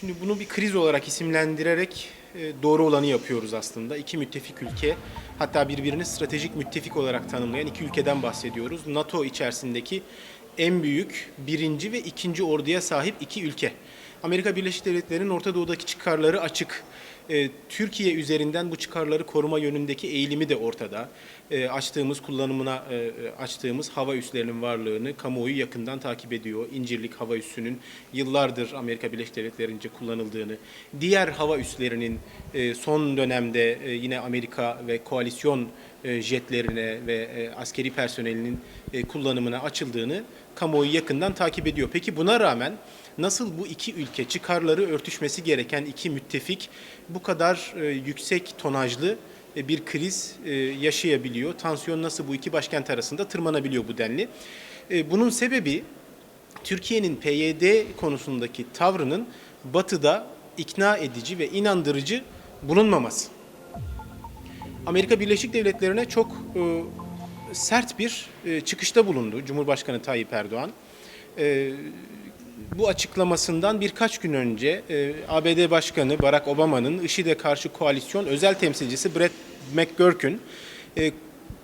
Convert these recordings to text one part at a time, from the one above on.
Şimdi bunu bir kriz olarak isimlendirerek e, doğru olanı yapıyoruz aslında. İki müttefik ülke, hatta birbirini stratejik müttefik olarak tanımlayan iki ülkeden bahsediyoruz. NATO içerisindeki en büyük birinci ve ikinci orduya sahip iki ülke. Amerika Birleşik Devletleri'nin Orta Doğu'daki çıkarları açık. E, Türkiye üzerinden bu çıkarları koruma yönündeki eğilimi de ortada. E, açtığımız kullanımına e, açtığımız hava üslerinin varlığını kamuoyu yakından takip ediyor. İncirlik hava üssünün yıllardır Amerika Birleşik Devletleri'nce kullanıldığını, diğer hava üslerinin son dönemde yine Amerika ve koalisyon jetlerine ve e, askeri personelinin e, kullanımına açıldığını kamuoyu yakından takip ediyor. Peki buna rağmen nasıl bu iki ülke çıkarları örtüşmesi gereken iki müttefik bu kadar e, yüksek tonajlı e, bir kriz e, yaşayabiliyor? Tansiyon nasıl bu iki başkent arasında tırmanabiliyor bu denli? E, Bunun sebebi Türkiye'nin PYD konusundaki tavrının batıda ikna edici ve inandırıcı bulunmaması. Amerika Birleşik Devletleri'ne çok e, sert bir e, çıkışta bulundu Cumhurbaşkanı Tayyip Erdoğan. E, bu açıklamasından birkaç gün önce e, ABD Başkanı Barack Obama'nın IŞİD'e karşı koalisyon özel temsilcisi Brett McGurk'ün e,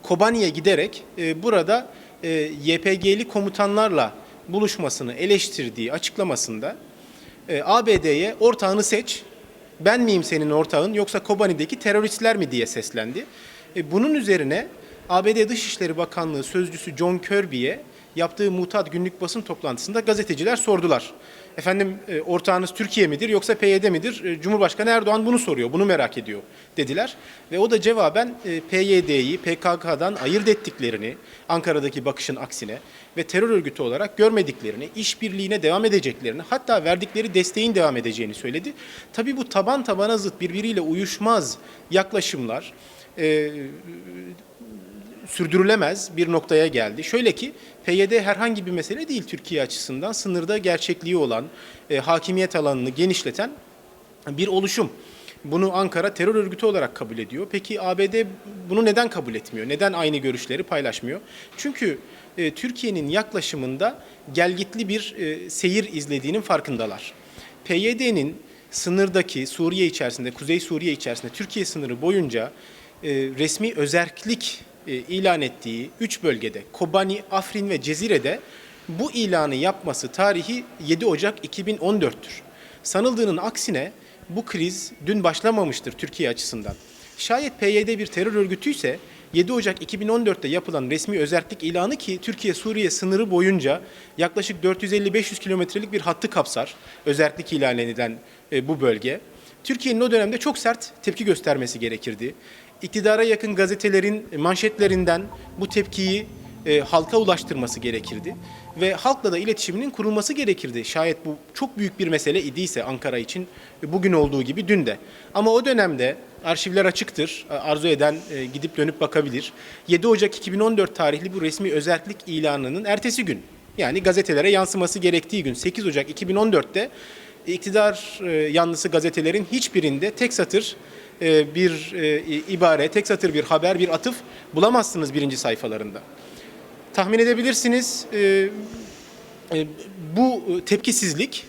Kobani'ye giderek e, burada e, YPG'li komutanlarla buluşmasını eleştirdiği açıklamasında e, ABD'ye ortağını seç, ben miyim senin ortağın yoksa Kobani'deki teröristler mi diye seslendi. E, bunun üzerine ABD Dışişleri Bakanlığı Sözcüsü John Kirby'ye yaptığı mutat günlük basın toplantısında gazeteciler sordular. Efendim e, ortağınız Türkiye midir yoksa PYD midir? E, Cumhurbaşkanı Erdoğan bunu soruyor, bunu merak ediyor dediler. Ve o da cevaben e, PYD'yi PKK'dan ayırt ettiklerini, Ankara'daki bakışın aksine ve terör örgütü olarak görmediklerini, işbirliğine devam edeceklerini, hatta verdikleri desteğin devam edeceğini söyledi. Tabii bu taban tabana zıt birbiriyle uyuşmaz yaklaşımlar e, sürdürülemez bir noktaya geldi. Şöyle ki PYD herhangi bir mesele değil Türkiye açısından sınırda gerçekliği olan, e, hakimiyet alanını genişleten bir oluşum. Bunu Ankara terör örgütü olarak kabul ediyor. Peki ABD bunu neden kabul etmiyor? Neden aynı görüşleri paylaşmıyor? Çünkü e, Türkiye'nin yaklaşımında gelgitli bir e, seyir izlediğinin farkındalar. PYD'nin sınırdaki Suriye içerisinde, Kuzey Suriye içerisinde Türkiye sınırı boyunca e, resmi özerklik ilan ettiği 3 bölgede Kobani, Afrin ve Cezire'de bu ilanı yapması tarihi 7 Ocak 2014'tür. Sanıldığının aksine bu kriz dün başlamamıştır Türkiye açısından. Şayet PYD bir terör örgütüyse 7 Ocak 2014'te yapılan resmi özerklik ilanı ki Türkiye-Suriye sınırı boyunca yaklaşık 450-500 kilometrelik bir hattı kapsar. Özerklik ilan edilen e, bu bölge. Türkiye'nin o dönemde çok sert tepki göstermesi gerekirdi. İktidara yakın gazetelerin manşetlerinden bu tepkiyi e, halka ulaştırması gerekirdi ve halkla da iletişiminin kurulması gerekirdi. Şayet bu çok büyük bir mesele idiyse Ankara için e, bugün olduğu gibi dün de. Ama o dönemde arşivler açıktır. Arzu eden e, gidip dönüp bakabilir. 7 Ocak 2014 tarihli bu resmi özellik ilanının ertesi gün yani gazetelere yansıması gerektiği gün 8 Ocak 2014'te iktidar e, yanlısı gazetelerin hiçbirinde tek satır e, bir e, ibare, tek satır bir haber, bir atıf bulamazsınız birinci sayfalarında. Tahmin edebilirsiniz e, bu tepkisizlik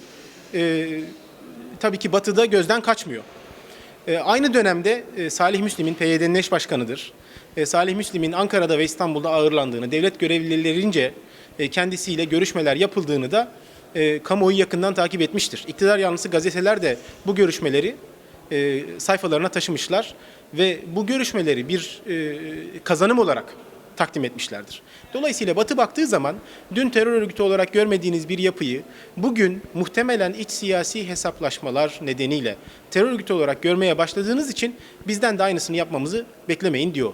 tabii ki batıda gözden kaçmıyor. Aynı dönemde Salih Müslim'in PYD'nin eş başkanıdır. Salih Müslim'in Ankara'da ve İstanbul'da ağırlandığını, devlet görevlilerince kendisiyle görüşmeler yapıldığını da kamuoyu yakından takip etmiştir. İktidar yanlısı gazeteler de bu görüşmeleri e, sayfalarına taşımışlar ve bu görüşmeleri bir e, kazanım olarak takdim etmişlerdir. Dolayısıyla Batı baktığı zaman dün terör örgütü olarak görmediğiniz bir yapıyı bugün muhtemelen iç siyasi hesaplaşmalar nedeniyle terör örgütü olarak görmeye başladığınız için bizden de aynısını yapmamızı beklemeyin diyor